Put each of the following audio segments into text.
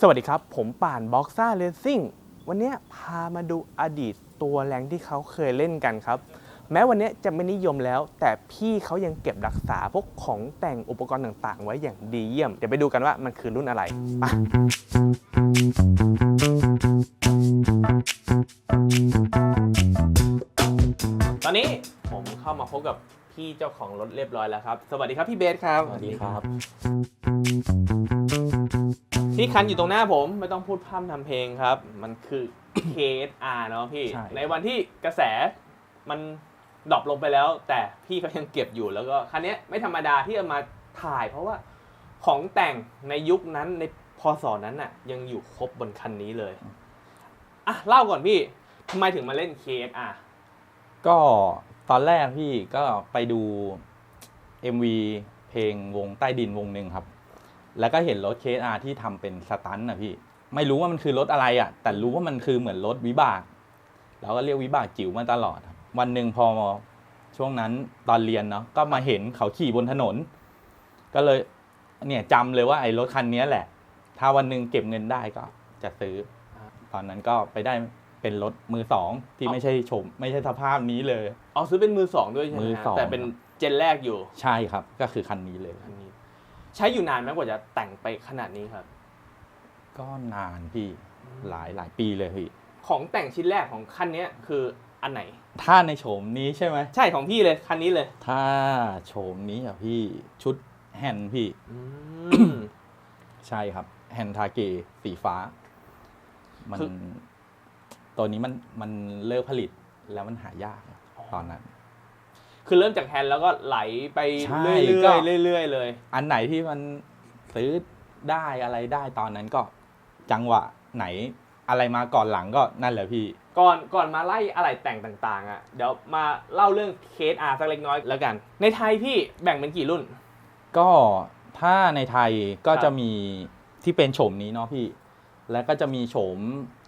สวัสดีครับ ผมป่านบ็อกซ่าเลซิ่งวันนี้พามาดูอดีตตัวแรงที่เขาเคยเล่นกันครับ แม้วันนี้จะไม่นิยมแล้ว แต่พี่เขายังเก็บรักษาพวกของแต่งอุปกรณ์ต่างๆ ไว้อย่างดีเยี่ยม เดี๋ยวไปดูกันว่ามันคือรุ่นอะไรไปตอนนี้ผมเข้ามาพบกับพี่เจ้าของรถเรียบร้อยแล้วครับ สวัสดีครับพี่เบสครับ สวัสดีครับ ที่คันอยู่ตรงหน้าผมไม่ต้องพูดพร่ำทำเพลงครับ มันคือ KSR เนาะพี่ ใช่ ในวันที่กระแสมันดรอปลงไปแล้ว แต่พี่เขายังเก็บอยู่แล้วก็คันเนี้ยไม่ธรรมดาที่เอามาถ่าย เพราะว่าของแต่งในยุคนั้นในพศนั้นน่ะ ยังอยู่ครบบนคันนี้เลยอะเล่าก่อนพี่ทำไมถึงมาเล่น KSR ก็ตอนแรกพี่ก็ไปดู MV เพลงวงใต้ดินวงหนึ่งครับ แล้วก็เห็นรถ KR ที่ทำเป็นสตันท์นะพี่ ไม่รู้ว่ามันคือรถอะไรอะ แต่รู้ว่ามันคือเหมือนรถวิบาก เราก็เรียกวิบากจิ๋วมาตลอดครับวันหนึ่งพอช่วงนั้นตอนเรียนเนาะก็มาเห็นเขาขี่บนถนน ก็เลยเนี่ยจำเลยว่าไอ้รถคันนี้แหละ ถ้าวันหนึ่งเก็บเงินได้ก็จะซื้อ ตอนนั้นก็ไปได้เป็นรถมือสองที่ไม่ใช่โฉมไม่ใช่สภาพนี้เลยเอาซื้อเป็นมือสองด้วยใช่ไหมมือฮะสอง แต่เป็นเจนแรกอยู่ใช่ครับ ก็คือคันนี้เลย อันนี้ ใช้อยู่นานไหมกว่าจะแต่งไปขนาดนี้ครับ ก็นานพี่หลายหลายปีเลยพี่ ของแต่งชิ้นแรกของคันเนี้ยคืออันไหน ถ้าในโฉมนี้ใช่ไหมใช่ของพี่เลยคันนี้เลย ถ้าโฉมนี้อะพี่ชุดแฮนด์พี่ใช่ครับ แฮนด์ทาเกสีฟ้า มันคือ ตัวนี้มันมันเลิกผลิตแล้วมันหายากตอนนั้น คือเริ่มจากแฮนด์แล้วก็ไหลไปใช่เรื่ก็อยๆเรื่อยๆเลย อันไหนที่มันซื้อได้อะไรได้ตอนนั้นก็จังหวะไหนอะไรมาก่อนหลังก็นั่นแหละพี่ ก่อนก่อนมาไล่อะไรแต่งต่างๆอะเดี๋ยวมาเล่าเรื่องเคสอาสักเล็กน้อยแล้วกัน ในไทยพี่แบ่งเป็นกี่รุ่น ก็ถ้าในไทยก็ครับ จะมีที่เป็นโฉมนี้เนาะพี่ แล้วก็จะมีโฉม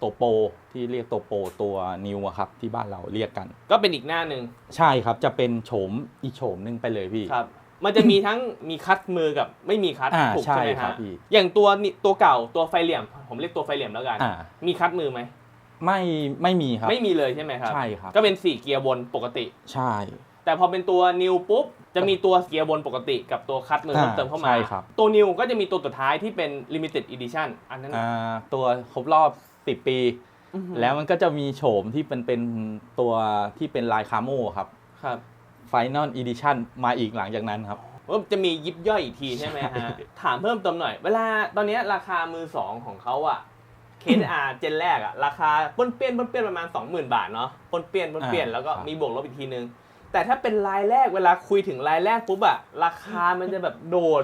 ตัวโปรที่เรียกตัวโปรตัวนิวอะครับที่บ้านเราเรียกกัน ก็เป็นอีกหน้าหนึ่งใช่ครับจะเป็นโฉมอีกโฉมหนึงไปเลยพี่ ครับ มันจะมีทั้งมีคัดมือกับไม่มีคัดอ่าถูกใช่ใช่ไหมครัฮะบพี่ อย่างตัวนี่ตัวเก่าตัวไฟเหลี่ยม ผมเรียกตัวไฟเหลี่ยมแล้วกัน อ่า มีคัดมือไหมไม่ไม่มีครับ ไม่มีเลยใช่ไหมครับ ใช่ครับ ก็เป็นสี่เกียร์บนปกติ ใช่ แต่พอเป็นตัวนิวปุ๊บจะมีตัวเกียร์บนปกติกับตัวคัดมือเพิ่มอ่าเติมเข้ามา ใช่ครับ ตัวนิวก็จะมีตัวสุดท้ายที่เป็น limited edition อันนั้นอ่าตัวครบรอบ 10 ปีอื้อหือแล้วมันก็จะมีโฉมที่เป็นเป็นตัวที่เป็นลายคาโมครับ ครับ Final Edition มาอีกหลังจากนั้นครับว่าจะมียิบย่อยอีกทีใช่ไหมฮะ ถามเพิ่มเติมหน่อย เวลาตอนเนี้ยราคามือสองของเขาอะ KSR เจนแรกอะราคาป้นเปี้ยนป้นเปี้ยนประมาณ 20,000 บาทเนาะป้นเปี้ยนป้นเปี้ยนอ่าแล้วก็ครับมีบวกลบอีกทีนึง แต่ถ้าเป็นรายแรกเวลาคุยถึงรายแรกปุ๊บอะราคามันจะแบบโดด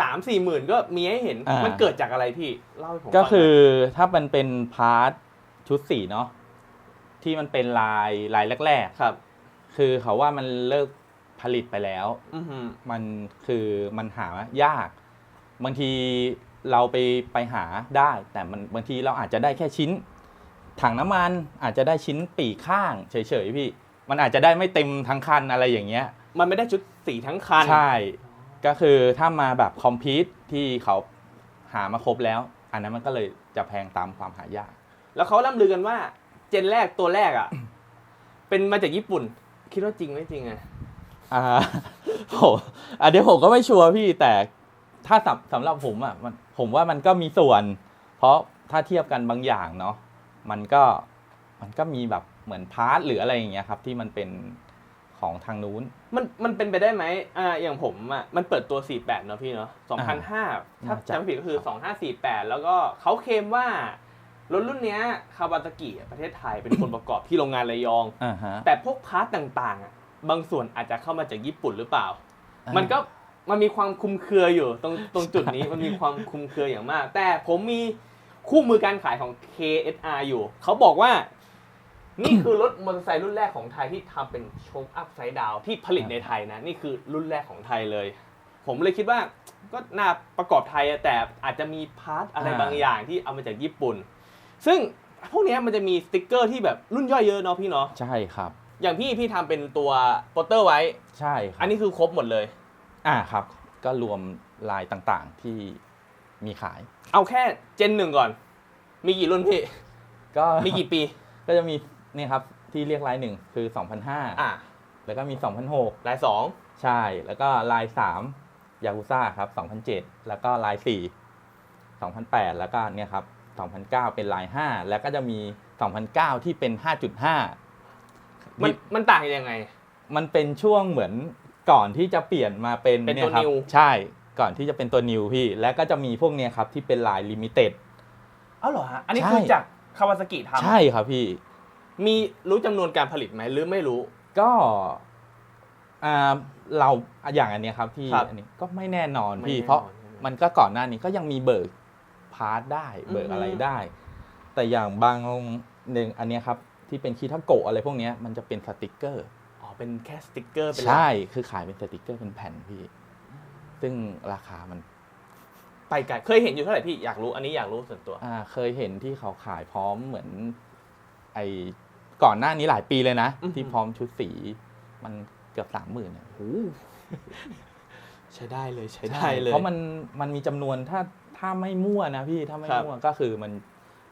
สามสี่หมื่นก็มีให้เห็น อ่ามั มันเกิดจากอะไรพี่เล่าให้ผมฟังหก็น่ยคือถ้ามันเป็นพาร์ทชุดสีเนาะที่มันเป็นลายลายแรกครับ ๆ คือเขาว่ามันเลิกผลิตไปแล้ว อือหือมันคือมันหายาก บางทีเราไปไปหาได้ แต่มันบางทีเราอาจจะได้แค่ชิ้น ถังน้ำมันอาจจะได้ชิ้นปีกข้างเฉยๆพี่ มันอาจจะได้ไม่เต็มทั้งคันอะไรอย่างเงี้ย มันไม่ได้ชุดสีทั้งคัน ใช่ ก็คือถ้ามาแบบคอมพิวที่เขาหามาครบแล้ว อันนั้นมันก็เลยจะแพงตามความหายาก แล้วเขาล่ำลือกันว่า เจนแรกตัวแรกอะเป็นมาจากญี่ปุ่น คิดว่าจริงไม่จริงอะอ่าผมอันนี้ผมก็ไม่ชัวร์พี่แต่ถ้าสำสำหรับผมอะมันผมว่ามันก็มีส่วน เพราะถ้าเทียบกันบางอย่างเนาะมันก็มันก็มีแบบ เหมือนพาร์ทหรืออะไรอย่างเงี้ยครับที่มันเป็นของทางนู้น มันมันเป็นไปได้ไหมอ่าอย่างผมอะมันเปิดตัว 48 เนอะพี่เนาะ2005 ถ้าน่าจะจำไม่ผิดก็คือ 2548 แล้วก็เขาเคลมว่ารถรุ่นเนี้ยคาวาซากิประเทศไทยเป็นคนประกอบที่โรงงานระยองอ่าฮะแต่พวกพาร์ทต่างๆอะบางส่วนอาจจะเข้ามาจากญี่ปุ่นหรือเปล่าอ่ามันก็มันมีความคลุมเครืออยู่ตรงตรงจุดนี้มันมีความคลุมเครืออย่างมาก แต่ผมมีคู่มือการขายของ KSR อยู่ เขาบอกว่า นี่คือรถมอเตอร์ไซค์รุ่นแรกของไทยที่ทำเป็นโชคอัพไซด์ดาวที่ผลิตในไทยนะ นี่คือรุ่นแรกของไทยเลย ผมเลยคิดว่าก็น่าประกอบไทยอะแต่อาจจะมีพาร์ทอะไรบางอย่างที่เอามาจากญี่ปุ่น ซึ่งพวกเนี้ยมันจะมีสติกเกอร์ที่แบบรุ่นย่อยเยอะเนาะพี่เนาะใช่ครับ อย่างพี่พี่ทำเป็นตัวโปสเตอร์ไว้ ใช่ครับอันนี้คือครบหมดเลย อ่าครับ ก็รวมลายต่างๆที่มีขาย เอาแค่เจนหนึ่งก่อน มีกี่รุ่นพี่ ก็มีกี่ปี ก็จะมี นี่ครับที่เรียกลายหนึ่งคือ2005อะแล้วก็มี 2006 ลายสองใช่ แล้วก็ลาย3ยากุซ่าครับ2007 แล้วก็ลาย4 2008 แล้วก็เนี่ยครับ2009 เป็นลาย 5 แล้วก็จะมี 2009 ที่เป็น 5.5 มันมันต่างยังไง มันเป็นช่วงเหมือนก่อนที่จะเปลี่ยนมาเป็นเป็นตัวยครับ new ใช่ก่อนที่จะเป็นตัวนิวพี่ แล้วก็จะมีพวกเนี้ยครับที่เป็นลายลิมิเต็ด เอาเหรอฮะ อันนี้ใช่ คือจากคาวาซากิทใช่ครับพี่ำ มีรู้จำนวนการผลิตไหมหรือไม่รู้ ก็อ่าเราอย่างอันเนี้ยครับที่ครับอันนี้ก็ไม่แน่นอนไม่พี่แน่นอนเพราะใช่ไหมมันก็ก่อนหน้านี้ก็ยังมีเบิกพาร์ทได้เบิกอือฮึอะไรได้ แต่อย่างบางหนึ่งอันเนี้ยครับที่เป็นคีทัโกะอะไรพวกเนี้ยมันจะเป็นสติกเกอร์ อ๋อเป็นแค่สติกเกอร์เป็นหลักใช่คือขายเป็นสติกเกอร์เป็นแผ่นพี่ ซึ่งราคามันไปไกลเคยเห็นอยู่เท่าไหร่พี่อยากรู้อันนี้อยากรู้ส่วนตัว อ่าเคยเห็นที่เขาขายพร้อมเหมือนไอ ก่อนหน้านี้หลายปีเลยนะ อือฮึ ที่พร้อมชุดสี มันเกือบสามหมื่นอะใช้ได้เลยใช้ได้เลย เพราะมันมันมีจำนวนถ้าถ้าไม่มั่วนะพี่ถ้าไม่ครับ มั่วก็คือมัน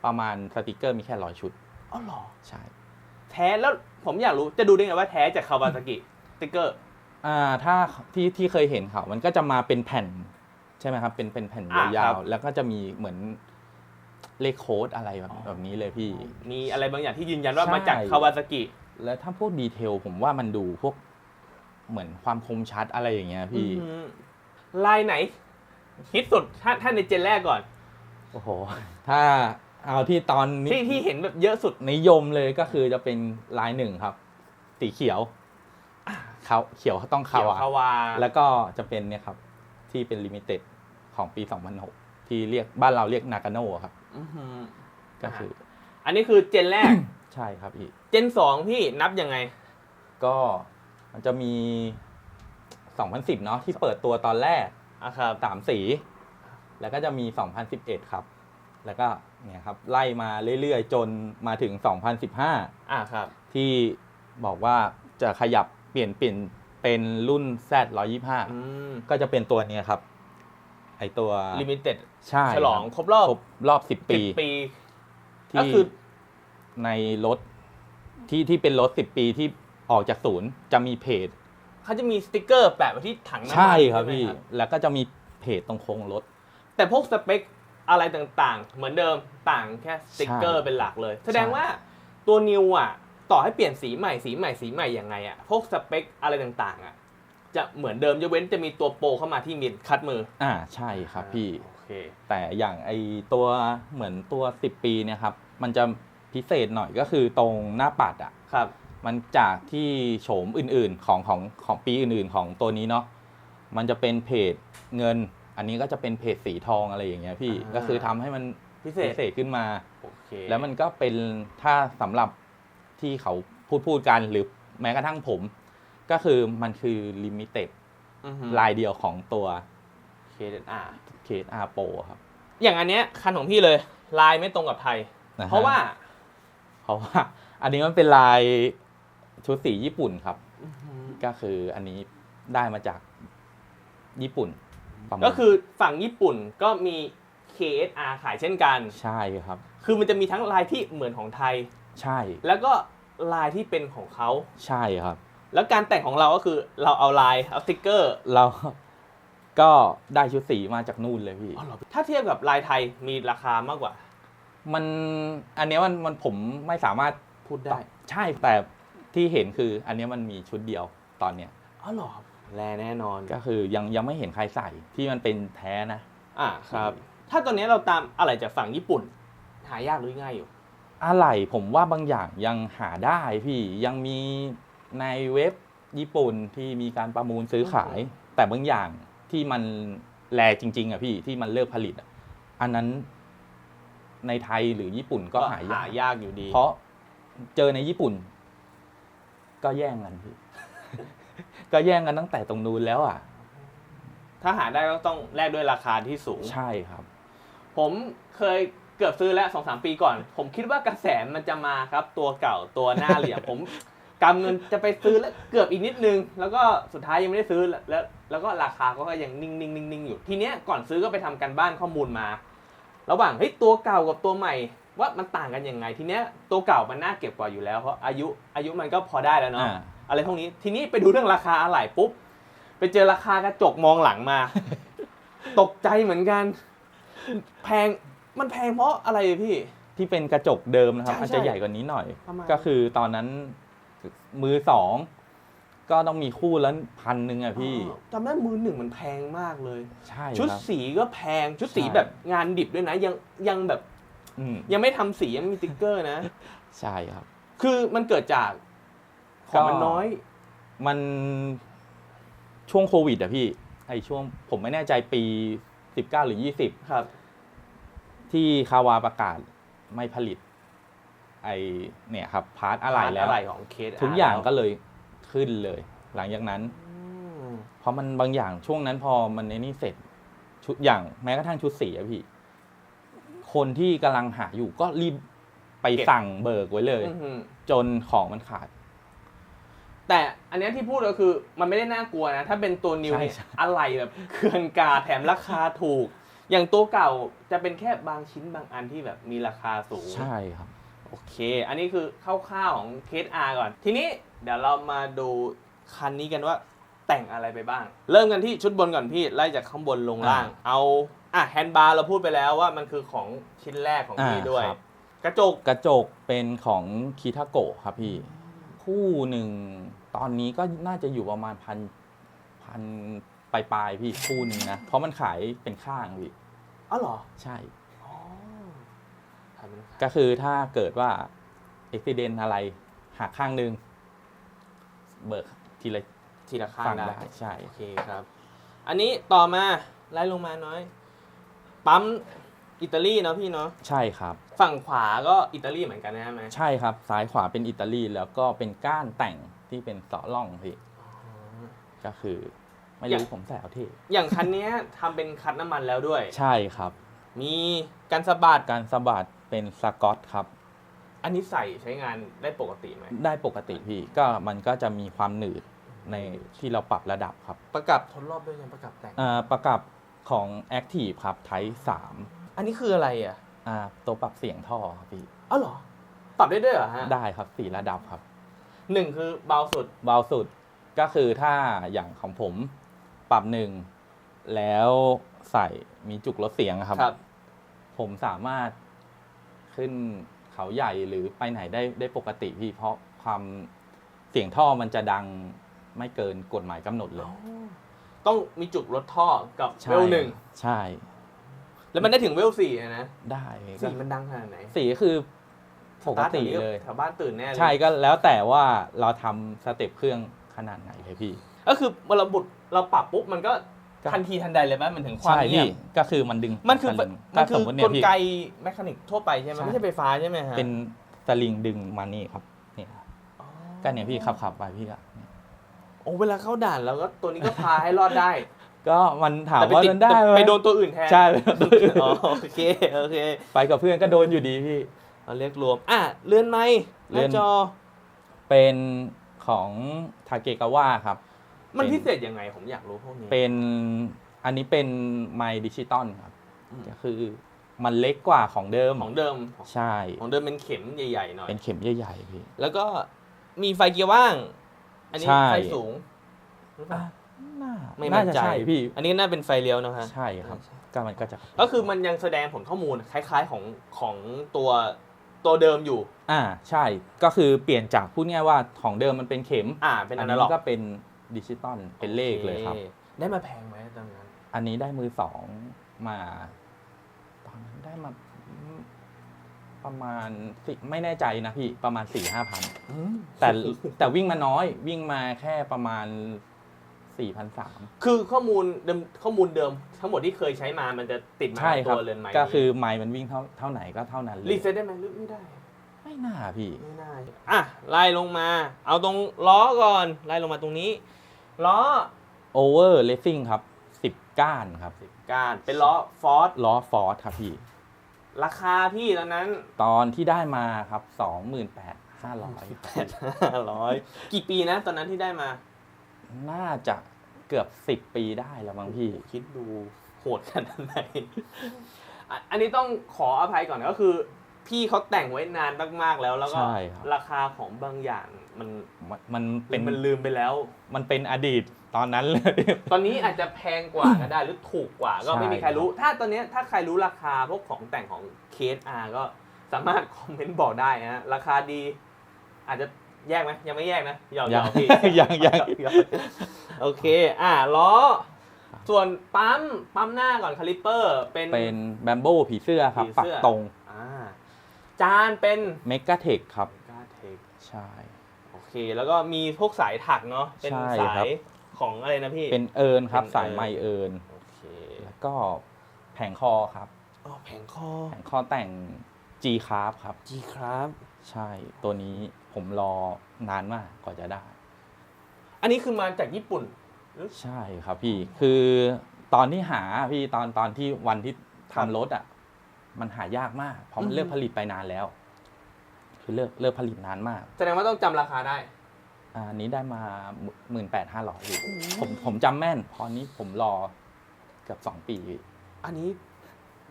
ประมาณสติกเกอร์มีแค่ร้อยชุดอ๋อเหรอ ใช่แท้แล้วผมอยากรู้จะดูได้ไงว่าแท้จากคาวาซากิสติกเกอร์ อ่าถ้าที่ที่เคยเห็นเขามันก็จะมาเป็นแผ่น ใช่ไหมครับ เป็นเป็นแผ่นอ่ายาครัวบๆแล้วก็จะมีเหมือน เลขโค้ดอะไรแบบแบบนี้เลยพี่ มีอะไรบางอย่างที่ยืนยันว่าใช่มาจากคาวาซากิ แล้วถ้าพวกดีเทลผมว่ามันดูพวกเหมือนความคมชัดอะไรอย่างเงี้ยพี่ อืมลายไหนฮิตสุดถ้าถ้าในเจนแรกก่อน โอ้โห ถ้าเอาที่ตอนนี้ที่ที่เห็นแบบเยอะสุด นิยมเลยก็คือจะเป็นลายหนึ่งครับ สีเขียวเขาเขียวต้องเขียวคาวาคาวาแล้วก็จะเป็นเนี่ยครับ ที่เป็นลิมิเต็ดของปี 2006 ที่เรียกบ้านเราเรียกนากาโน่ครับอื้อหือก็คือ อันนี้คือเจนแรก ใช่ครับพี่ เจนสองพี่นับยังไง ก็มันจะมี 2010 เนาะที่เปิดตัวตอนแรกอะครับ สามสี แล้วก็จะมี 2011 ครับ แล้วก็เนี่ยครับไล่มาเรื่อยๆ จนมาถึง 2015 อะครับ ที่บอกว่าจะขยับเปลี่ยนเปลี่ยนเป็นรุ่น Z 125 อืมก็จะเป็นตัวเนี้ยครับ ไอตัวลิมิเต็ดใช่ฉลองครับครบรอบครบรอบ10สิปีบปีที่ก็คือในรถที่ที่เป็นรถ10ปีที่ออกจากศูนย์จะมีเพจเขาจะมีสติกเกอร์แปะไว้ที่ถังน้ำมันใช่ครับไหมพี่ แล้วก็จะมีเพจตรงโค้งรถ แต่พวกสเปคอะไรต่างๆ เหมือนเดิมต่างแค่สติกเกอร์ใช่เป็นหลักเลย แสดงใช่ว่าตัวนิวอะ ต่อให้เปลี่ยนสีใหม่สีใหม่สีใหม่ยังไงอะพวกสเปคอะไรต่างๆ อะ จะเหมือนเดิมยกเว้นจะมีตัวโปรเข้ามาที่มีคัดมืออ่าใช่ครับพี่ โอเค แต่อย่างไอตัวเหมือนตัว 10 ปีเนี่ยครับ มันจะพิเศษหน่อยก็คือตรงหน้าปัดอะ ครับ มันจากที่โฉมอื่นๆของของของปีอื่นๆของตัวนี้เนาะ มันจะเป็นเพจเงิน อันนี้ก็จะเป็นเพจสีทองอะไรอย่างเงี้ยพี่ อ่า ก็คือทำให้มันพิเศพิษ เศษขึ้นมา โอเคแล้วมันก็เป็นถ้าสำหรับที่เขาพูดพูดกันหรือแม้กระทั่งผม ก็คือมันคือลิมิเต็ดอือฮึลายเดียวของตัวเคเดนอาร์เคสอาโปครับ อย่างอันเนี้ยคันของพี่เลย ลายไม่ตรงกับไทยนฮเพราะว่า เพราะว่า อันนี้มันเป็นลายชุดสีญี่ปุ่นครับ ก็คืออันนี้ได้มาจากญี่ปุ่นประมาณก็คือฝั่งญี่ปุ่นก็มี KSR ขายเช่นกัน ใช่ครับ คือมันจะมีทั้งลายที่เหมือนของไทย ใช่ แล้วก็ลายที่เป็นของเขา ใช่ครับ แล้วการแต่งของเราก็คือเราเอาลายเอาสติกเกอร์เรา ก็ได้ชุดสีมาจากนู่นเลยพี่ถ้าเทียบกับลายไทยมีราคามากกว่า มันอันเนี้ยมันมันผมไม่สามารถพูดได้ ใช่แต่ที่เห็นคืออันเนี้ยมันมีชุดเดียวตอนเนี้ยอ๋อเหรอแลแน่นอน ก็คือยังยังไม่เห็นใครใส่ที่มันเป็นแท้นะ อ่าครับ ถ้าตอนนี้เราตามอะไรจากฝั่งญี่ปุ่น หายากหรือง่ายอยู่ อะไรผมว่าบางอย่างยังหาได้พี่ยังมี ในเว็บญี่ปุ่นที่มีการประมูลซื้อขาย แต่บางอย่างที่มันแลจริง ๆอะพี่ที่มันเลิกผลิตอะอันนั้นในไทยหรือญี่ปุ่นก็หายาก ยากอยู่ดี เพราะเจอในญี่ปุ่น ก็แย่งกันพี่ ก็แย่งกันตั้งแต่ตรงนู้นแล้วอะ ถ้าหาได้ก็ต้องแลกด้วยราคาที่สูง ใช่ครับ ผมเคยเกือบซื้อแล้วสองสามปีก่อน ผมคิดว่ากระแสมันจะมาครับ ตัวเก่าตัวหน้าเหลี่ยมผม กำเงินจะไปซื้อแล้วเกือบอีกนิดนึง แล้วก็สุดท้ายยังไม่ได้ซื้อแล้วแล้วแล้วก็ราคาก็ยังนิ่งนิ่งนิ่งนิ่งอยู่ทีเนี้ยก่อนซื้อก็ไปทำการบ้านข้อมูลมา ระหว่างเฮ้ยตัวเก่ากับตัวใหม่ ว่ามันต่างกันยังไง ทีเนี้ยตัวเก่ามันน่าเก็บกว่าอยู่แล้วเพราะอายุอายุมันก็พอได้แล้วเนาะอ่าอะไรพวกนี้ทีนี้ไปดูเรื่องราคาอะไหล่ปุ๊บไปเจอราคากระจกมองหลังมา ตกใจเหมือนกัน แพงมันแพงเพราะอะไรพี่ที่เป็นกระจกเดิมนะครับใช่อาจใช่จะใหญ่กว่านี้หน่อยประมาณก็คือตอนนั้น มือสองก็ต้องมีคู่ละพันหนึ่งอะพี่อ๋อจำได้มือหนึ่งมันแพงมากเลย ใช่ชุดครับ สีก็แพงชุดสีใช่ แบบงานดิบด้วยนะ ยังยังแบบอืมยังไม่ทำสียังไม่มีสติ๊กเกอร์นะ ใช่ครับ คือมันเกิดจากของมันก็น้อย มันช่วงโควิดอะพี่ ไอช่วงผมไม่แน่ใจปีสิบเก้าหรือยี่สิบครับที่คาวาประกาศไม่ผลิต ไอเนี่ยครับพาร์ทอะไหล่แล้วอะไรของเคสทุกอย่างก็เลยขึ้นเลย หลังจากนั้นอืมเพราะมันบางอย่างช่วงนั้นพอมันในนี่เสร็จชุดอย่างแม้กระทั่งชุดสีอะพี่ คนที่กำลังหาอยู่ก็รีบไปสั่งเบิกไว้เลยอื้อหือจนของมันขาด แต่อันเนี้ยที่พูดก็คือ มันไม่ได้น่ากลัวนะ ถ้าเป็นตัวนิวเนี่ยใช่ใช่อะไรแบบเคือนกาแถมราคาถูก อย่างตัวเก่าจะเป็นแค่บางชิ้นบางอันที่แบบมีราคาสูง ใช่ครับ โอเค อันนี้คือคร่าวๆของเคส R ก่อน ทีนี้เดี๋ยวเรามาดูคันนี้กันว่าแต่งอะไรไปบ้าง เริ่มกันที่ชุดบนก่อนพี่ ไล่จากข้างบนลงล่างอ่าเอา อะแฮนด์บาร์เราพูดไปแล้วว่ามันคือของชิ้นแรกของพี่อ่าด้วย ครับ กระจก กระจกเป็นของคีทาโกะครับพี่ คู่หนึ่งตอนนี้ก็น่าจะอยู่ประมาณพันพันปลายๆพี่คู่หนึ่งนะ เพราะมันขายเป็นข้างพี่ อ๋อเหรอ ใช่อ๋อทำเป็น ก็คือถ้าเกิดว่าอุบิเหตุอะไรหักข้างหนึ่งเบิกทีละทีละข้างฝั่งได้ได้ใช่ โอเคครับ อันนี้ต่อมาไล่ลงมาน้อย ปั๊มอิตาลีเนาะพี่เนาะใช่ครับ ฝั่งขวาก็อิตาลีเหมือนกันนะใช่ไหมใช่ครับ ซ้ายขวาเป็นอิตาลีแล้วก็เป็นก้านแต่งที่เป็นเสาะล่องพี่ก็คือ ไม่อย่ารู้งผมใส่เอาที่ อย่างคันเนี้ยทำเป็นคันน้ำมันแล้วด้วย ใช่ครับ มีกันสะบัด การสะบัด เป็นสกอตครับ อันนี้ใส่ใช้งานได้ปกติไหมได้ปกติพี่ก็มันก็จะมีความหนืดในที่เราปรับระดับครับ ประกับทดรอบด้วยยังประกับแต่ง อ่าประกับของ Active ครับไทสามอันนี้คืออะไรอะอ่าตัวปรับเสียงท่อครับพี่อ๋อเหรอ ปรับได้ด้วยเหรอฮะได้ครับสี่ระดับครับ หนึ่งคือเบาสุด เบาสุดก็คือถ้าอย่างของผมปรับหนึ่งแล้วใส่มีจุกลดเสียงอะครับครับ ผมสามารถ ขึ้นเขาใหญ่หรือไปไหนได้ได้ปกติพี่เพราะความเสียงท่อมันจะดังไม่เกินกฎหมายกำหนดเลย ต้องมีจุกลดท่อกับใช่เวลหนึ่งใช่ แล้วมันได้ถึงเวลสี่อะนะได้ก็สี่มันดังขนาดไหนสีคือปกติสาร์ทแถวนี้เลย แถวบ้านตื่นแน่เลยใช่ก็แล้วแต่ว่าเราทำสเต็ปเครื่องขนาดไหนเลยพี่ ก็คือเมื่อเราบุดเราปรับปุ๊บมันก็ก็ ทันทีทันใดเลยไหมมันถึงความใช่เงียพี่บก็คือมันดึงมันคือสลิงมันถ้าคืสอมมติกเนี่ยลพี่ ไกแมคานิกทั่วไปใช่ไหมใช่ ไม่ใช่ไฟฟ้าใช่ไหมฮะเป็นสลิงดึงมานี่ครับเนี่ยอ๋อก็เนี่ยพี่ขับขับไปพี่ก็โอ้เวลาเข้าด่านแล้วก็ตัวนี้ก็พาให้รอดได้ก็มันถามแต่ไปว่าติดมันได้ไหมไปโดนตัวอื่นแทนใช่ อ๋อโอเคโอเค ไปกับเพื่อนก็โดนอยู่ดีพี่เราเรียกรวม อะ เลื่อนไม้หเลื่น้าอน จอ เป็นของทาเกกาวะครับ มันเป็นพิเศษยังไงผมอยากรู้พวกนี้เป็นอันนี้เป็นไมดิจิตอลครับอืมก็คือมันเล็กกว่าของเดิมของเดิมใช่ ของเดิมเป็นเข็มใหญ่ๆหน่อยเป็นเข็มใหญ่ๆพี่แล้วก็มีไฟเกียร์ว่าง อันนี้ใช่ไฟสูงหรือเปล่าน่าไม่มั่น่านจะใจใช่พี่ อันนี้น่าเป็นไฟเลี้ยวนะฮะใช่ครับก็มันก็จะก็คือมันยังแสดงผลข้อมูลคล้าย ๆของของตัวตัวเดิมอยู่ อ่าใช่ก็คือเปลี่ยนจากพูดง่ายๆว่าของเดิมมันเป็นเข็ม อ่าเป็นออันนานี้ล็อกก็เป็น ดิจิตอลเป็นเลขเลยครับโอได้มาแพงไหมตอนนั้น อันนี้ได้มือสองมา ตอนนั้นได้มาประมาณสิไม่แน่ใจนะพี่ประมาณสี่ห้าพันแต่แต่วิ่งมาน้อย วิ่งมาแค่ประมาณสี่พันสามคือข้อมูลเดิมข้อมูลเดิม ทั้งหมดที่เคยใช้มามันจะติดมาใช่คตัรับวเรือนไม้ก็คือไม้มันวิ่งเท่าเท่าไหนก็เท่านั้นเลยรีเซ็ตได้ไหมหรือไม่ได้ ไม่น่าพี่ไม่ได้อะไล่ลงมา เอาตรงล้อก่อนไล่ลงมาตรงนี้ ล้อโอเวอร์เลสซิ่งครับสิบก้านครับการเป็นล้อฟอร์ดล้อฟอร์ดครับพี่ ราคาพี่ตอนนั้นตอนที่ได้มาครับสองหมื่นแปดห้าร้อยแปดห้าร้อยกี่ปีนะ ตอนนั้นที่ได้มา น่าจะเกือบสิบปีได้แล้วมั้งพี่ คิดดูโหดขนาดไหนอะอันนี้ต้องขออภัยก่อนก็คือ พี่เขาแต่งไว้นานมากๆแล้ว แล้วก็ใช่ครับ ราคาของบางอย่างมันมันมันเป็เป็นนมันลืมไปแล้ว มันเป็นอดีตตอนนั้นเลย ตอนนี้อาจจะแพงกว่าก็ได้หรือถูกกว่าก็ไม่มีใครรู้ ถ้าตอนเนี้ยถ้าใครรู้ราคาพวกของแต่งของเคสอาก็สามารถคอมเมนต์บอกได้นะฮะราคาดี อาจจะแยกไหมยังไม่แยกนะหยอกหยอกพี่ยังยังหยอกโอเค อะล้อ ส่วนปั๊มปั๊มหน้าก่อนคาลิปเปอร์เป็น เป็นแบมโบผีเสื้อครับ ผีปัเสื้กอตรงอ่า จานเป็นเมกาเทคครับ กาเทคใช่ โอเค แล้วก็มีพวกสายถักเนาะเป็นใช่สาครัยบ ของอะไรนะพี่ เป็นเอิญครับเป็นเอิญ สายไมเอิญโอเคแล้วก็แผงคอครับ อ๋อแผงคอแผงคอแต่ง G คราฟครับ จีครับ ใช่ตัวนี้ผมรอนานมากกว่าจะได้ อันนี้คือมาจากญี่ปุ่น ใช่ครับพี่คือตอนที่หาพี่ตอนตอนที่วันที่ครับทำรถอะ มันหายากมาก เพราะมัอืนมเลิกผลิตไปนานแล้ว คือเลิกเลิกผลิตนานมากแสดงว่าต้องจำราคาได้อะอันนี้ได้มาหมื่นแปดห้าร้อยผมผมจำแม่นเพราะนี้ผมรอเกือบสองปีพี่อันนี้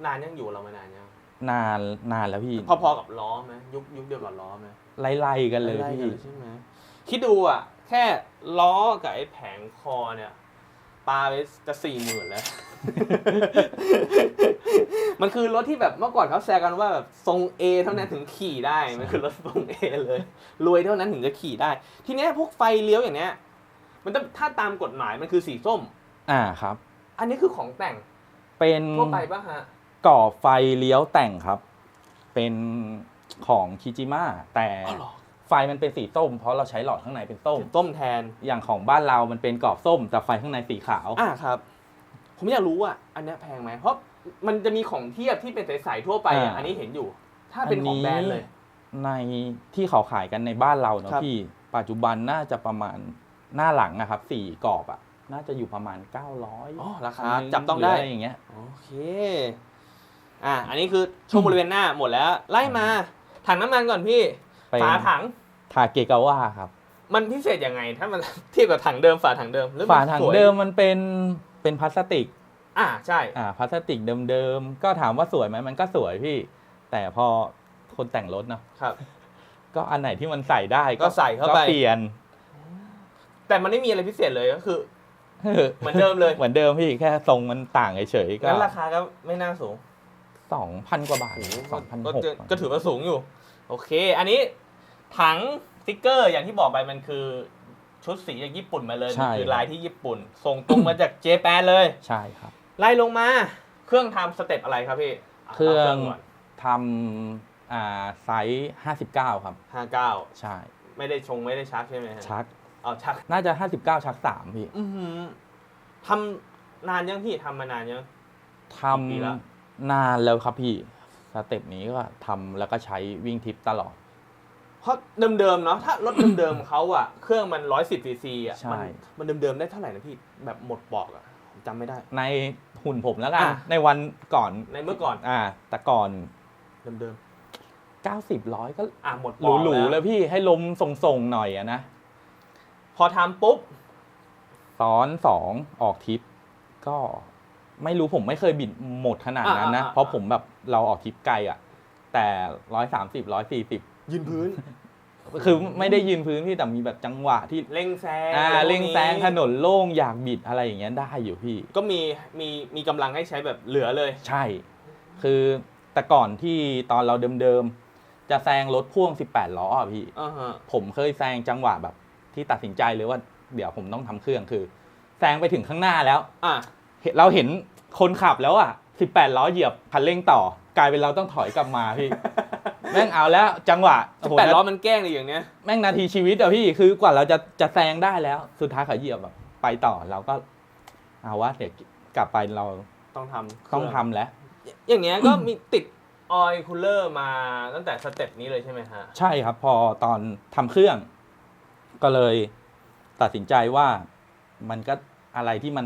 นานยังอยู่เรามานานยังนานนานแล้วพี่พอๆกับล้อไหมยุคยุคเดียวกับล้อไหมไล่ๆกันเลยไๆพี่กันใช่ไหมคิดดูอะ แค่ล้อกับไอ้แผงคอเนี่ย ปาไปจะสี่หมื่นแล้ว มันคือรถที่แบบเมื่อก่อนเขาแซวกันว่าแบบทรง A เท่านั้นถึงขี่ได้ มันคือรถทรง A เลย รวยเท่านั้นถึงจะขี่ได้ ทีเนี้ยพวกไฟเลี้ยวอย่างเนี้ย มันต้องถ้าตามกฎหมายมันคือสีส้ม อ่าครับ อันนี้คือของแต่งเป็นทั่วไปปะฮะก่อไฟเลี้ยวแต่งครับ เป็นของคิจิม a แต่ อ๋อเหรอ ไฟมันเป็นสีส้ม เพราะเราใช้หลอดข้างในเป็นส้มส้มแทน อย่างของบ้านเรามันเป็นกรอบส้ม แต่ไฟข้างในสีขาว อ่าครับ ผมอยากรู้ว่าอันเนี้ยแพงไหมเพราะมันจะมีของเทียบที่เป็นใสๆทั่วไปอะอ่า อันนี้เห็นอยู่ ถ้าเป็นของแบรนด์เลย ในที่เขาขายกันในบ้านเราเนาะครับ พี่ ปัจจุบันน่าจะประมาณหน้าหลังนะครับสี่กรอบอะน่าจะอยู่ประมาณ 900อ๋อราคาจับต้องได้ หรือะไรอย่างเงี้ย โอเค อะ อันนี้คือช่วงบริเวณหน้าหมดแล้ว ไล่มา ถังน้ำมันก่อนพี่ เป็นฝาถัง ทาเกกาว่าครับ มันพิเศษยังไง ถ้ามัน เทียบกับถังเดิมฝาถังเดิมหรือมันฝาถังสวยเดิมมันเป็นเป็นพลาสติกอ่าใช่ อ่าพลาสติกเดิมๆก็ถามว่าสวยไหมมันก็สวยพี่ แต่พอคนแต่งรถเนาะครับ ก็อันไหนที่มันใส่ได้ก็ใส่เข้าไป ก็เปลี่ยน แต่มันไม่มีอะไรพิเศษเลยก็คือ เหมือนเดิมเลย เหมือนเดิมพี่แค่ทรงมันต่างเฉยๆก็งั้นราคาก็ไม่น่าสูงสองพันกว่าบาทสองพันก็หกจะก็ถือว่าสูงอยู่ โอเค อันนี้ ถังสติ๊กเกอร์อย่างที่บอกไปมันคือชุดสีจากญี่ปุ่นมาเลยมันคือลายที่ญี่ปุ่น ส่งตรงมาจากเจแปนเลย ใช่ครับ ไล่ลงมาเครื่องทำสเต็ปอะไรครับพี่าเครื่องก่อนทำอ่าไซส์ห้าสิบเก้าครับ ห้าเก้าใช่ ไม่ได้ชงไม่ได้ชักใช่ไหมฮะชัก เอาชักน่าจะห้าสิบเก้าชักสามพี่อือหือทำนานยังพี่ทำมานานยัง ทกี่ปีละำนานแล้วครับพี่ สเต็ปนี้ก็ทำแล้วก็ใช้วิ่งทริปตลอด เพราะเดิมๆเนาะถ้ารถเดิมๆเขาอะเครื่องมันร้อยสิบซีซีอะใช่ มันมันเดิมๆได้เท่าไหร่นะพี่แบบหมดบอกอะผมจำไม่ได้ ในหุ่นผมแล้วกันอะ ในวันก่อนในเมื่อก่อนอ่าแต่ก่อน เดิม90ร้อยก็ๆอะหมดหบอกรูๆแล้แล้ววพี่ให้ลมส่งๆหน่อยอะนะพอทำปุ๊บ ซ้อนสองออกทริป ก็ไม่รู้ผมไม่เคยบิดหมดขนาดนั้นนะ อ่าอ่าอ่าเพราะผมแบบเราออกทริปไกลอะแต่ร้อยสามสิบร้อยสี่สิบ ยืนพื้น คือไม่ได้ยืนพื้นพี่แต่มีแบบจังหวะที่เร่งแซงอ่าอะไรพวกเร่งแซงถนนโล่งอยากบิดอะไรอย่างเงี้ยได้อยู่พี่ ก็มีมีมีกำลังให้ใช้แบบเหลือเลย ใช่ คือแต่ก่อนที่ตอนเราเดิมๆจะแซงรถพ่วง 18 ล้ออะพี่ อ่าฮะผมเคยแซงจังหวะแบบ ที่ตัดสินใจเลยว่าเดี๋ยวผมต้องทำเครื่องคือ แซงไปถึงข้างหน้าแล้ว อะเห็นเราเห็นคนขับแล้วอะ 18 ล้อเหยียบคันเร่งต่อกลายเป็นเราต้องถอยกลับมาพี่ แม่งเอาแล้วจังหวะโโหแปดล้อมันแกล้งเลยอย่างเนี้ย แม่งนาทีชีวิตอะพี่คือกว่าเราจะจะแซงได้แล้ว สุดท้ายเขาเหยียบแบบไปต่อเราก็ เอาว่าเดี๋ยวกลับไปเราต้องทำต้องทำแล้ว อย่างเงี้ยก็มีติดออยคูลเลอร์มาตั้งแต่สเต็ปนี้เลยใช่ไหมฮะ ใช่ครับ พอตอนทำเครื่อง ก็เลยตัดสินใจว่ามันก็อะไรที่มัน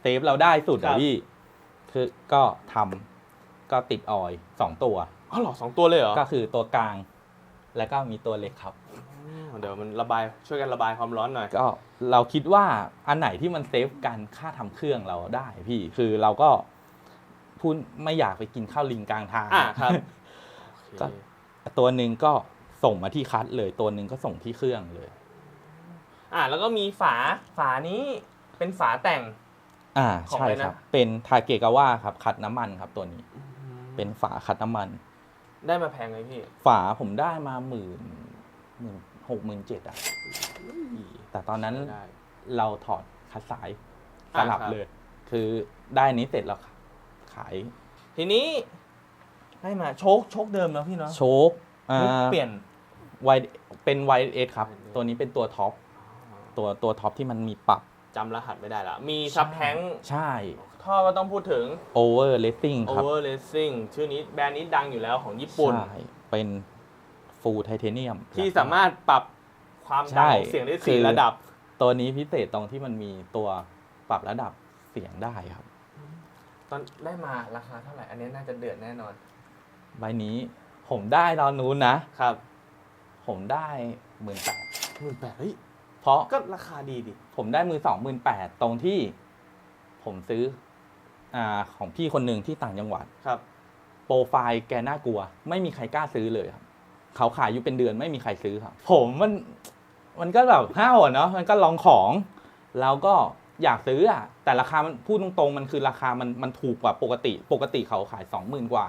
เซฟเราได้สุดครัอะบพี่ คือก็ทำก็ติดออยล์สองตัว อ๋อเหรอสองตัวเลยเหรอก็คือตัวกลาง แล้วก็มีตัวเล็กครับ เดี๋ยวมันระบายช่วยกันระบายความร้อนหน่อย ก็เราคิดว่าอันไหนที่มันเซฟการค่าทำเครื่องเราได้พี่คือเราก็พูดไม่อยากไปกินข้าวลิงกลางทางอ่าครับก็ตัวหนึ่งก็ส่งมาที่คัดเลยตัวหนึ่งก็ส่งที่เครื่องเลย อ่า แล้วก็มีฝาฝานี้เป็นฝาแต่ง อ่าของใช่อะไรคนะรับ เป็นทาเกกาวะครับ คัดน้ำมันครับตัวนี้ เป็นฝาคัดน้ำมัน ได้มาแพงไหมพี่ ฝาผมได้มาหมื่นหมื่นหกหมื่นเจ็ดอะ แต่ตอนนั้นได้ เราถอดคัดสายสอ่าลับครับ เลย คือได้นี้เสร็จแล้วขายทีนี้ให้มาโชคโชคเดิมแล้วพี่เนาะโชคอ่า หรือเปลี่ยน ไวเป็นไวเอสครับ Wide ตัวนี้เป็นตัวท็อปตัวตัวท็อปที่มันมีปรับ จำรหัสไม่ได้ละ มีซับแท้งใช่ท่อก็ต้องพูดถึงโอเวอร์เลสซิ่งครับ Over Racing ชื่อนี้แบรนด์นี้ดังอยู่แล้วของญี่ปุ่น ใช่ เป็นฟูลไทเทเนียมที่สามารถปรับความดังของเสียงได้คืสี่อระดับ ตัวนี้พิเศษตรงที่มันมีตัวปรับระดับเสียงได้ครับ ตอนได้มาราคาเท่าไหร่ อันนี้น่าจะเดือดแน่นอน ใบนี้ผมได้ตอนนู้นนะครับ ผมได้หมื่นแปดหมื่นแปดเฮ้ย เพราะก็ราคาดีดิ ผมได้มือสองหมื่นแปดตรงที่ ผมซื้ออ่าของพี่คนหนึ่งที่ต่างจังหวัด ครับ โปรไฟล์แกน่ากลัว ไม่มีใครกล้าซื้อเลยครับ เขาขายอยู่เป็นเดือนไม่มีใครซื้อครับ ผมมันมันก็แบบห้าวอะเนาะมันก็ลองของเราก็อยากซื้ออะแต่ราคามันพูดตรงๆ มันคือราคามันมันถูกกว่าปกติ ปกติเขาขายสองหมื่นกว่า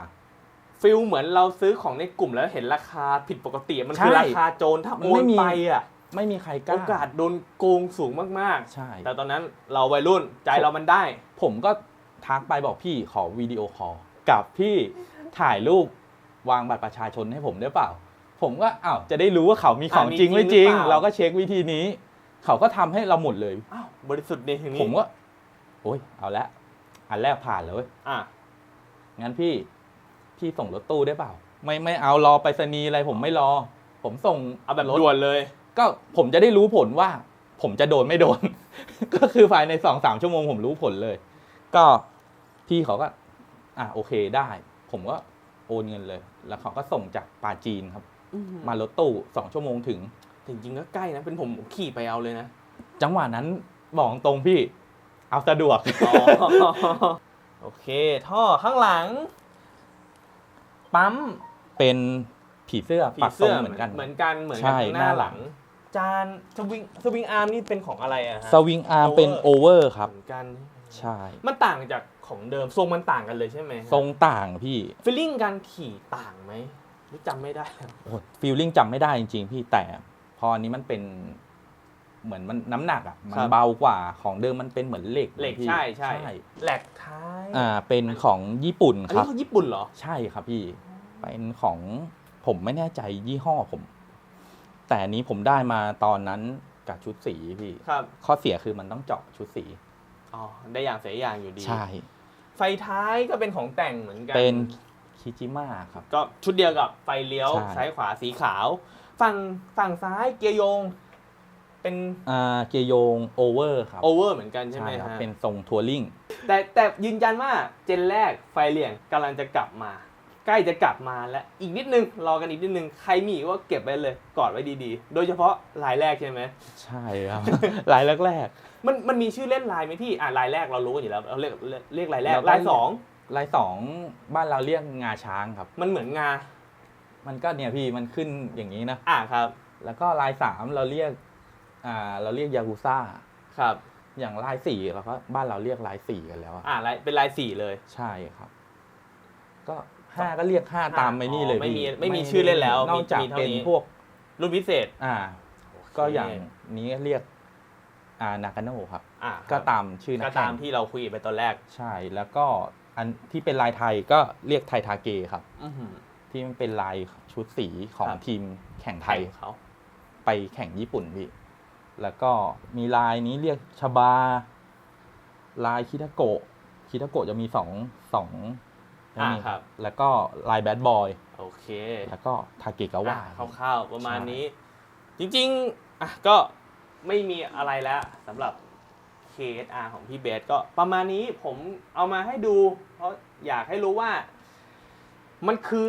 ฟิลเหมือนเราซื้อของในกลุ่มแล้วเห็นราคาผิดปกติมันคือใช่ราคาโจรถ้ามันโอไม่นมี ไปอะ ไม่มีใครกล้า โอกาสโดนโกงสูงมากใช่ๆแต่ตอนนั้นเราวัยรุ่นใจเรามันได้ ผมก็ทักไปบอกพี่ขอวิดีโอคอลกับพี่ถ่ายรูปวางบัตรประชาชนให้ผมได้เปล่า ผมก็อ้าวจะได้รู้ว่าเขามีของอะมีจริงไม่จจริริงง หรือเปล่า เราก็เช็ควิธีนี้ เขาก็ทำให้เราหมดเลย อ้าวบริสุทธิ์ดีทีนี้ผมก็โอ๊ยเอาละอันแรกผ่านแล้วเว้ยอะงั้นพี่พี่ส่งรถตู้ได้เปล่า ไม่ไม่เอารอไปรษณีย์อะไรผมไม่รอ ผมส่งเอาแบบรถด่วนเลย ก็ผมจะได้รู้ผลว่า ผมจะโดนไม่โดน ก็คือภายในสองสามชั่วโมงผมรู้ผลเลย ก็พี่เขาก็ อะโอเคได้ ผมก็โอนเงินเลย แล้วเขาก็ส่งจากปาจีนครับ มารถตู้สองชั่วโมงถึง จริงๆก็ใกล้นะเป็นผมผมขี่ไปเอาเลยนะ จังหวะนั้นบอกตรงพี่ เอาสะดวกอ๋อโอเค ท่อข้างหลัง ปั๊มเป็นผีเสื้อผีปักทรเสื้งอเหมือนกันเหมือนกันเหมือนใช่กันหหน้าน้าหหลัลัง ง จานสวิงสวิงอาร์มนี่เป็นของอะไรอะฮะสวิงอาร์มเป็นโอเวอร์ครับ เหมือนกัน ใช่ มันต่างจากของเดิมทรงมันต่างกันเลยใช่ไหมทรงต่างพี่ ฟีลลิ่งการขี่ต่างไหมหรือจำไม่ได้โอ้ฟีลลิ่งจำไม่ได้จริง ๆ พี่แต่พออันนี้มันเป็นเหมือนมันน้ำหนักอะมันครับ เบากว่าของเดิมมันเป็นเหมือนเหล็กเหล็กพี่ใช่ใช่แหลกท้ายอ่าเป็นของญี่ปุ่นอันครันี้บเขาญี่ปุ่นเหรอ ใช่ครับพี่ เป็นของผมไม่แน่ใจยี่ห้อผม แต่อันนี้ผมได้มาตอนนั้นกับชุดสีพี่ ครับข้อเสียคือมันต้องเจาะชุดสี อ๋อได้อย่างเสียอย่างอยู่ดี ใช่ ไฟท้ายก็เป็นของแต่งเหมือนกันเป็นคิจิมะครับ ก็ชุดเดียวกับไฟเลี้ยวใช่ ซ้ายขวาสีขาว ฝั่งฝั่งซ้ายเกียร์โยง เป็นอ่าเกียร์โยงโอเวอร์ครับโอเวอร์เหมือนกันใช่ไหมครับฮะเป็นทรงทัวริงแต่แต่ยืนยันว่าเจนแรกไฟเหลี่ยงกำลังจะกลับมา ใกล้จะกลับมาแล้ว อีกนิดนึง รอกันอีกนิดนึง ใครมีก็เก็บไว้เลย กอดไว้ดีๆ โดยเฉพาะลายแรกใช่ไหม ใช่ครับลายแรกมันมันมีชื่อเล่นลายไหมพี่ อ่าลายแรกเรารู้กันอยู่แล้วเราเรียกเรียกเรียกลายแรกเราก็ลายสองๆลายสองบ้านเราเรียกงาช้างครับ มันเหมือนงา มันก็เนี่ยพี่มันขึ้นอย่างนี้นะ อ่าครับ แล้วก็ลายสามเราเรียก อ่า เราเรียกยากุซ่า ครับ อย่างลายสี่เราก็บ้านเราเรียกลายสี่กันแล้วอะอ่าลายเป็นลายสี่เลยใใช่ครับ ก็ ห้าก็เรียกห้าตามไปนี่เลยอ๋อไม่มีพี่ไม่มีชื่อเล่นแล้วนอกจากมีเท่าเป็นนี้พวกรุ่นพิเศษ อ่า ก็อย่างนี้เรียกอ่านากาโนครับอ่าก็ตามชื่อนัก็กแข่ตามงที่เราคุยไปตอนแรก ใช่แล้วก็อันที่เป็นลายไทยก็เรียกไททาเกครับอื้อหือที่มันเป็นลายชุดสีของครับทีมแข่งไทยเขาไปแข่งญี่ปุ่นพี่ แล้วก็มีลายนี้เรียกชบา ลายคิทาโกะคิทาโกะจะมีสองสอง อ่านี่ครับ แล้วก็ลายแบดบอยโอเคแล้วก็ทาเกะกาวะ อะคร่าวๆประมาณใช่นี้ จริงๆอะก็ไม่มีอะไรแล้วสำหรับ KSR ของพี่เบสก็ประมาณนี้ผมเอามาให้ดู เพราะอยากให้รู้ว่า มันคือ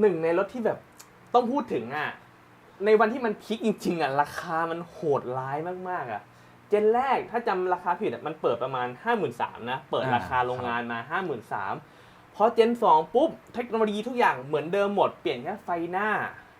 หนึ่งในรถที่แบบต้องพูดถึงอะ ในวันที่มันพีคจริงๆอะราคามันโหดร้ายมากๆอะ เจนแรกถ้าจำราคาผิดอะมันเปิดประมาณ 5 3 0 0 0นะ เปิดราคาโรงงานมา 5 3 0 0 0 พอเจน 2 ปุ๊บ เทคโนโลยีทุกอย่างเหมือนเดิมหมด เปลี่ยนแค่ไฟหน้า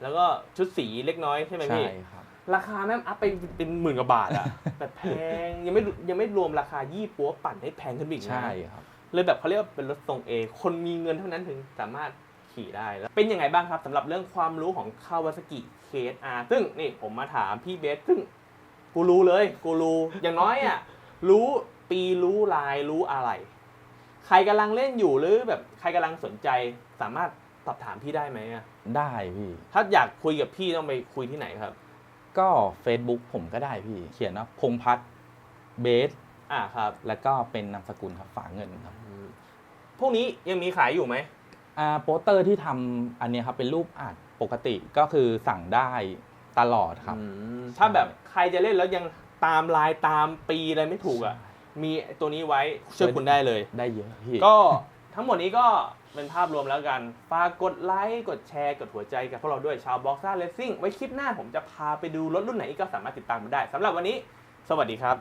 แล้วก็ชุดสีเล็กน้อยใช่ไหมใช่พี่ครับ ราคาแม่งอัพไปเป็นหมื่นกว่าบาทอะ แต่แพงยังไม่ยังไม่รวมราคายี่ปัวปั่นให้แพงขึ้นไปอีกนะใช่ครับ เลยแบบเขาเรียกว่าเป็นรถทรงเอคนมีเงินเท่านั้นถึงสามารถขี่ได้แล้วเป็นยังไงบ้างครับสำหรับเรื่องความรู้ของคาวาซากิ KSR ซึ่งนี่ผมมาถามพี่เบสซึ่งกูรู้เลยกูรู้อย่างน้อยอะรู้ปีรู้ลายรู้อะไร ใครกำลังเล่นอยู่หรือแบบใครกำลังสนใจสามารถสอบถามพี่ได้ไหมอะได้พี่ ถ้าอยากคุยกับพี่ต้องไปคุยที่ไหนครับ ก็ Facebook ผมก็ได้พี่ เขียนว่าพงพัฒน์เบส อ่าครับแล้วก็เป็นนามสกุลครับฝาเงินครับพวกนี้ยังมีขายอยู่ไหมอ่าโปสเตอร์ที่ทำอันเนี้ยครับเป็นรูปอาร์ตปกติก็คือสั่งได้ตลอดครับ อืมถ้าแบบใครจะเล่นแล้วยังตามลายตามปีอะไรไม่ถูกอะ มีตัวนี้ไว้ช่วยคุณได้เลย ได้เยอะพี่ก็ทั้งหมดนี้ก็เป็นภาพรวมแล้วกัน ฝากกดไลค์ กดแชร์ กดหัวใจกับพวกเราด้วยชาวบ็อกซ่าเลสซิ่ง ไว้คลิปหน้าผมจะพาไปดูรถรุ่นไหนก็สามารถติดตามมาได้ สำหรับวันนี้ สวัสดีครับ